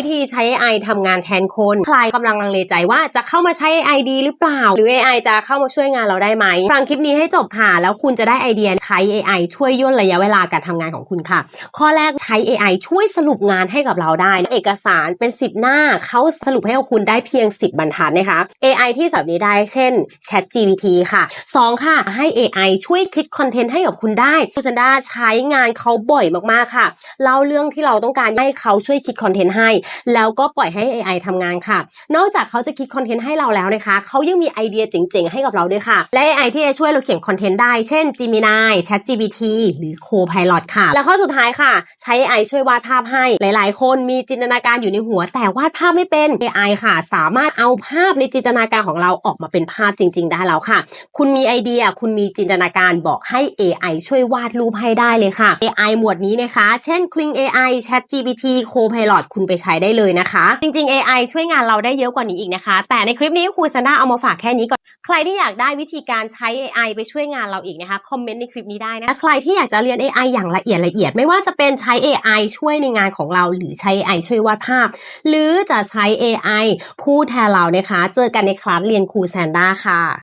วิธีใช้ AI ทำงานแทนคน ใครกำลังลังเลใจว่าจะเข้ามาใช้ AI ดีหรือเปล่า หรือ AI จะเข้ามาช่วยงานเราได้ไหม ฟังคลิปนี้ให้จบค่ะ แล้วคุณจะได้ไอเดียใช้ AI ช่วยย่นระยะเวลาการทำงานของคุณค่ะ ข้อแรกใช้ AI ช่วยสรุปงานให้กับเราได้ เอกสารเป็น 10 หน้าเขาสรุปให้กับคุณได้เพียง 10 บรรทัดนะคะ AI ที่สำนี้ได้ เช่น Chat GPT ค่ะ 2 ค่ะ ให้ AI ช่วยคิดคอนเทนต์ให้กับคุณได้คุณซันดาใช้งานเขาบ่อยมากๆค่ะ เล่าเรื่องที่เราต้องการให้เขาช่วยคิดคอนเทนต์ให้แล้วก็ปล่อยให้ AI ทำงานค่ะ นอกจากเขาจะคิดคอนเทนต์ให้เราแล้วนะคะ เขายังมีไอเดียเจ๋งๆ ให้กับเราด้วยค่ะ และ AI ที่จะช่วยเราเขียนคอนเทนต์ได้ เช่น Gemini ChatGPT หรือ Copilot ค่ะ และข้อสุดท้ายค่ะ ใช้ AI ช่วยวาดภาพให้ หลายๆ คนมีจินตนาการอยู่ในหัว แต่วาดภาพไม่เป็น AI ค่ะ สามารถเอาภาพในจินตนาการของเราออกมาเป็นภาพจริง ๆ ได้แล้วค่ะ คุณมีไอเดีย คุณมีจินตนาการบอกให้ AI ช่วยวาดรูปให้ได้เลยค่ะ AI หมวดนี้นะคะ เช่น Kling AI ChatGPT Copilot คุณไปใช้ได้เลยนะคะ จริง ๆ AI ช่วยงานเราได้เยอะกว่านี้อีกนะคะ แต่ในคลิปนี้ครูซันด้าเอามาฝากแค่นี้ก่อน ใครที่อยากได้วิธีการใช้ AI ไปช่วยงานเราอีกนะคะ คอมเมนต์ในคลิปนี้ได้นะและใครที่อยากจะเรียน AI อย่างละเอียดละเอียด ไม่ว่าจะเป็นใช้ AI ช่วยในงานของเรา หรือใช้ AI ช่วยวาดภาพ หรือจะใช้ AI พูดแทนเรานะคะ เจอกันในคลาสเรียนครูแซนด้าค่ะ